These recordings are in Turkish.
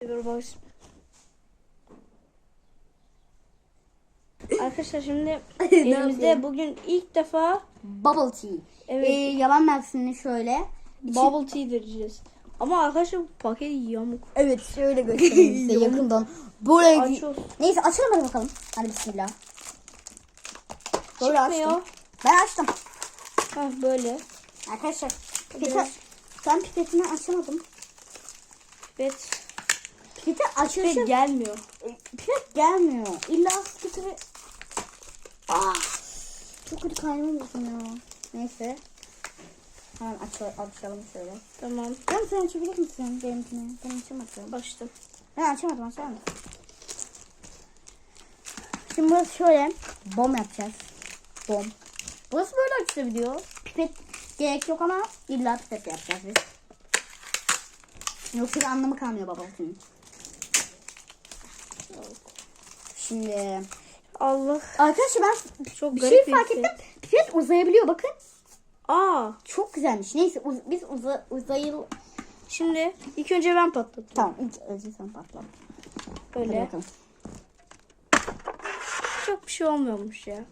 Bak. Arkadaşlar şimdi elimizde bugün ilk defa Bubble tea. Evet. Ee, yalan versiyonu şöyle. Bubble tea vereceğiz. Ama arkadaşlar bu paket yamuk. Evet şöyle göstereyim size yakından. Buraya Açıyoruz. Neyse açalım hadi bakalım. Hadi bismillah. Böyle Çıkmıyor. açtım. Ben açtım. Ha böyle. Arkadaşlar pipeti, ben pipetini açamadım. Pipet. Pipeti açılışı Pipet gelmiyor. pipet gelmiyor. İlla pipeti Ah, çok kötü kaynamıyorsun ya. Neyse. Hemen aç, açalım şöyle. Tamam. Ben sen açabilir misin benimkini? Ben açamadım. Açtım. Ben açamadım açar mısın? Şimdi burası şöyle. Bom yapacağız. Bom. Burası böyle açılabiliyor. Pipet gerek yok ama illa pipet yapacağız biz. Yoksa bir anlamı kalmıyor babamın. Şimdi Allah. arkadaşlar ben Çok bir garip şey fark şey. ettim. Pipet uzayabiliyor bakın. Aa. Çok güzelmiş. Neyse uz- biz uza uzayıl... Şimdi ilk önce ben patlattım. Tamam ilk önce sen patla. Hadi Böyle. Çok bir şey olmuyormuş ya.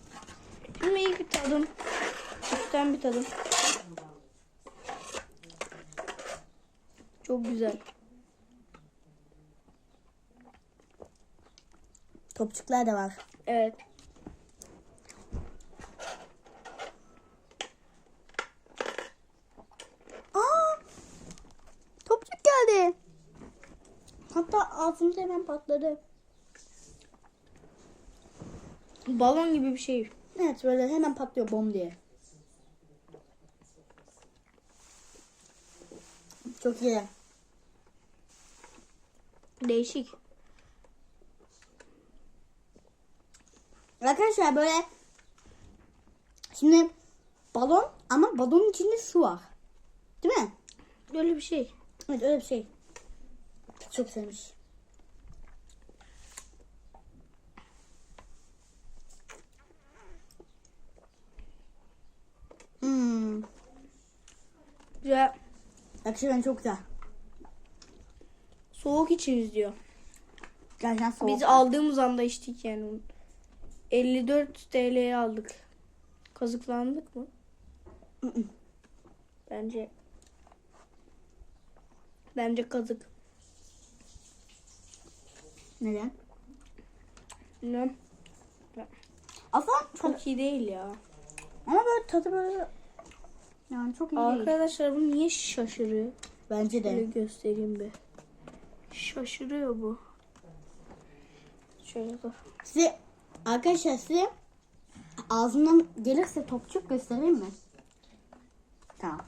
Şimdi ilk bir tadım. Üstten bir tadım. Çok güzel. Topçuklar da var. Evet. Aa! Topçuk geldi. Hatta ağzımda hemen patladı. Balon gibi bir şey. Evet böyle hemen patlıyor bom diye. Çok iyi. Değişik. Arkadaşlar böyle şimdi balon ama balonun içinde su var. Değil mi? Böyle bir şey. Evet öyle bir şey. Çok sevmiş. Hmm. Güzel. Gerçekten çok güzel. Soğuk içiniz diyor. Gerçekten soğuk. Biz aldığımız anda içtik yani. onu. 54 TL'ye aldık. Kazıklandık mı? Bence Bence kazık. Neden? Bilmem. Aslında Çok iyi değil ya. ama böyle tadı böyle yani çok iyi değil. Arkadaşlar bu niye şaşırıyor? Bence de. göstereyim bir. Şaşırıyor bu. Şöyle dur. Size arkadaşlar size ağzımdan gelirse topçuk göstereyim mi? Tamam.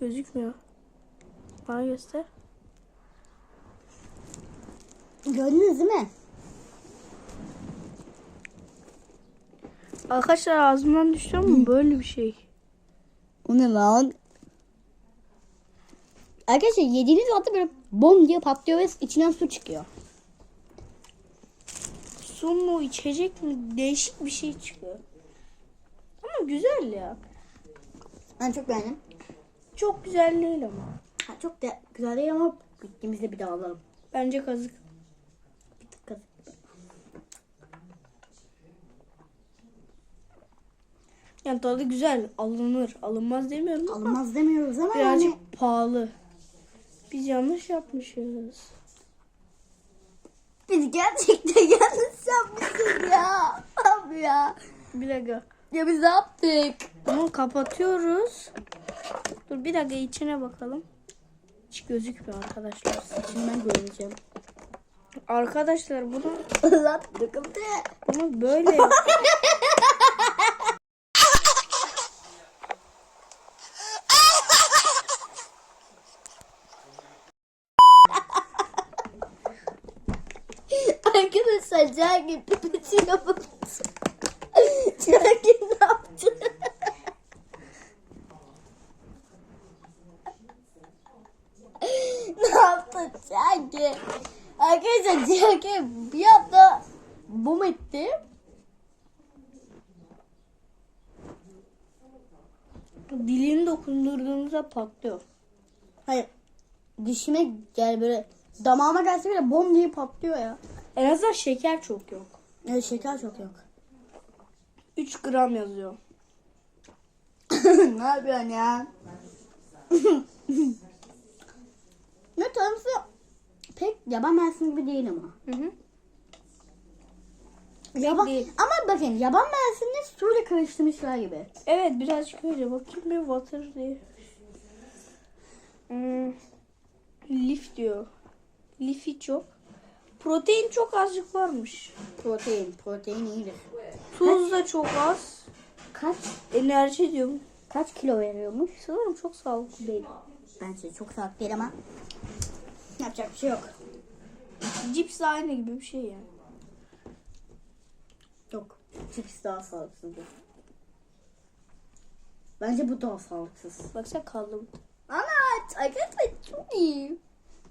Gözükmüyor. Bana göster. Gördünüz değil mi? Arkadaşlar ağzımdan düştü ama böyle bir şey. O ne lan? Arkadaşlar yediğiniz anda böyle bom diye patlıyor ve içinden su çıkıyor. Su mu içecek mi değişik bir şey çıkıyor. Ama güzel ya. Ben çok beğendim. Çok güzel değil ama. Ha, çok da güzel değil ama gittiğimizde bir daha alalım. Bence kazık. Bir tık kazık. Yani tadı güzel. Alınır. Alınmaz demiyorum ama Alınmaz demiyoruz ama birazcık yani pahalı. Biz yanlış yapmışız. biz gerçekten yanlış yapmışız ya. Abi ya. Bir dakika. Ya biz ne yaptık? Bunu kapatıyoruz. Dur bir dakika içine bakalım. Hiç gözükmüyor arkadaşlar. Ben göreceğim. Arkadaşlar bunu Allah tıkıldı. bunu böyle Cahil pipeti yapıp Cahil ne yaptı? ne yaptı Cahil? Arkadaşlar Cahil bir anda bum etti. dilini dokundurduğunuzda patlıyor. Hayır. Dişime gel böyle damağıma gelse bile bom diye patlıyor ya. En azından şeker çok yok. Evet şeker çok yok. 3 gram yazıyor. ne yapıyorsun ya? ne tanesi pek yaban mersini gibi değil ama. Hı hı. Yaban, değil. ama bakın yaban mersinini suyla karıştırmışlar gibi. Evet birazcık öyle bakayım bir water diye. Hmm. Lif diyor. Lifi çok. Protein çok azıcık varmış. Protein, protein iyidir. Tuz da çok az. Kaç Enerji diyorum. kaç kilo veriyormuş? Sanırım çok sağlıklı değil. Bence çok sağlıklı değil ama yapacak bir şey yok. Cips de aynı gibi bir şey yani. Yok. Cips daha sağlıksızdır. Bence bu daha sağlıksız. Baksana kaldı bu. Ana arkadaşlar çok iyi.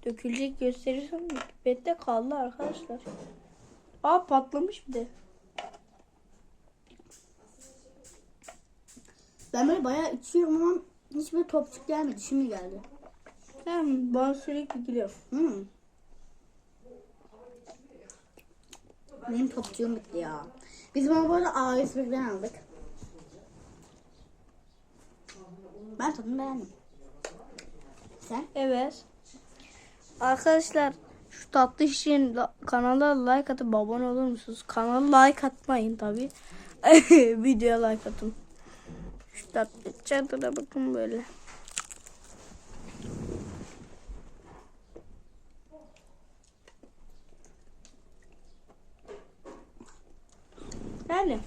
Dökülecek gösterirsem pipette kaldı arkadaşlar. Aa patlamış bir de. Ben böyle bayağı içiyorum ama hiçbir topçuk gelmedi. Şimdi geldi. Yani bana sürekli geliyor. Hmm. Benim topçuğum bitti ya. Biz bunu bu arada A101'den aldık. Ben tadını beğendim. Sen? Evet. Arkadaşlar şu tatlı la- kanala like atıp abone olur musunuz? Kanala like atmayın tabi. Videoya like atın. Şu tatlı çadıra bakın böyle. Yani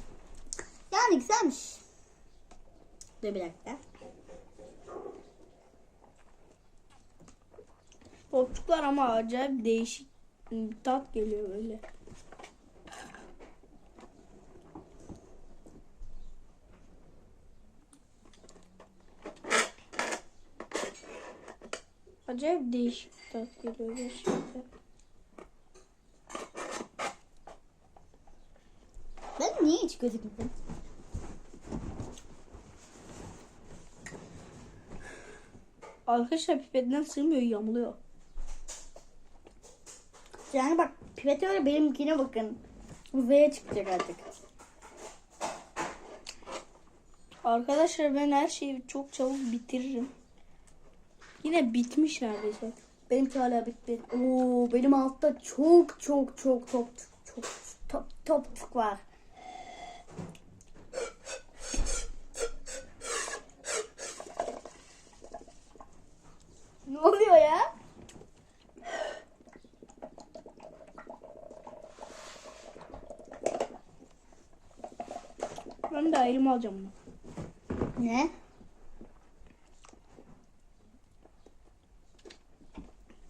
Yani güzelmiş. Dur bir dakika. Popçuklar ama acayip değişik bir tat geliyor böyle. Acayip değişik bir tat geliyor gerçekten. Ben niye hiç gözükmedim? Arkadaşlar pipetten sığmıyor yamuluyor. Yani bak pipete öyle benimkine bakın. Uzaya çıkacak artık. Arkadaşlar ben her şeyi çok çabuk bitiririm. Yine bitmiş neredeyse. Benimki hala bitti. Oo, benim altta çok çok çok çok çok top topçuk var. Ne oluyor ya? De ayrımı alacağım bunu. Ne?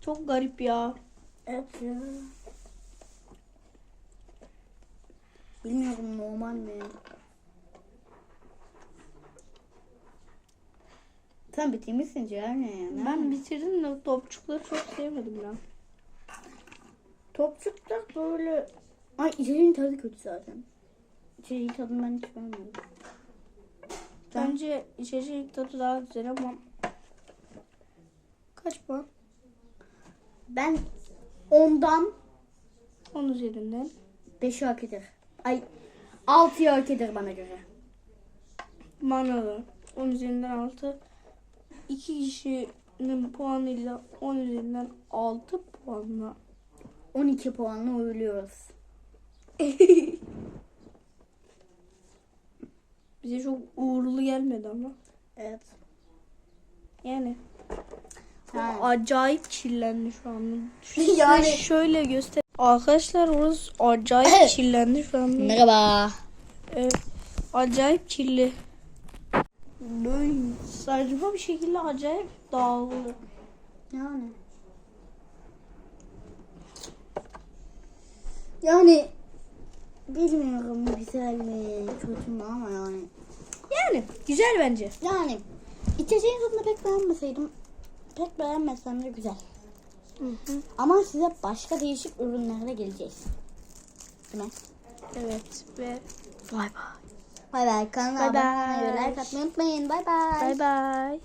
Çok garip ya. Evet ya. Bilmiyorum normal mi? Sen bitirmişsin Ceren ya. Ne? Ben bitirdim de topçukları çok sevmedim ben. Topçukta böyle... Ay içeceğin tadı kötü zaten. İçeceğin tadını ben hiç beğenmedim. Bence içecek tadı daha güzel ama kaç puan? Ben ondan 10 üzerinden. 5'i hak eder. Ay 6'yı hak eder bana göre. Bana da 10 üzerinden 6. 2 kişinin puanıyla 10 üzerinden 6 puanla. 12 puanla uğurluyoruz. Bize çok uğurlu gelmedi ama. Evet. Yani Ha. acayip kirlendi şu an. Yani- yani şöyle göster. Arkadaşlar orası acayip kirlendi şu an. Merhaba. Evet. Acayip kirli. Böyle saçma bir şekilde acayip dağıldı. Yani. Yani bilmiyorum güzel mi kötü mü ama yani. Yani güzel bence. Yani içeceğin tadını pek beğenmeseydim pek beğenmesem de güzel. Ama size başka değişik ürünlerle geleceğiz. Değil mi? Evet ve Vay vay. Bay bay. Kanala Bay abone olmayı bay. like atmayı unutmayın. Bay bay. Bay bay.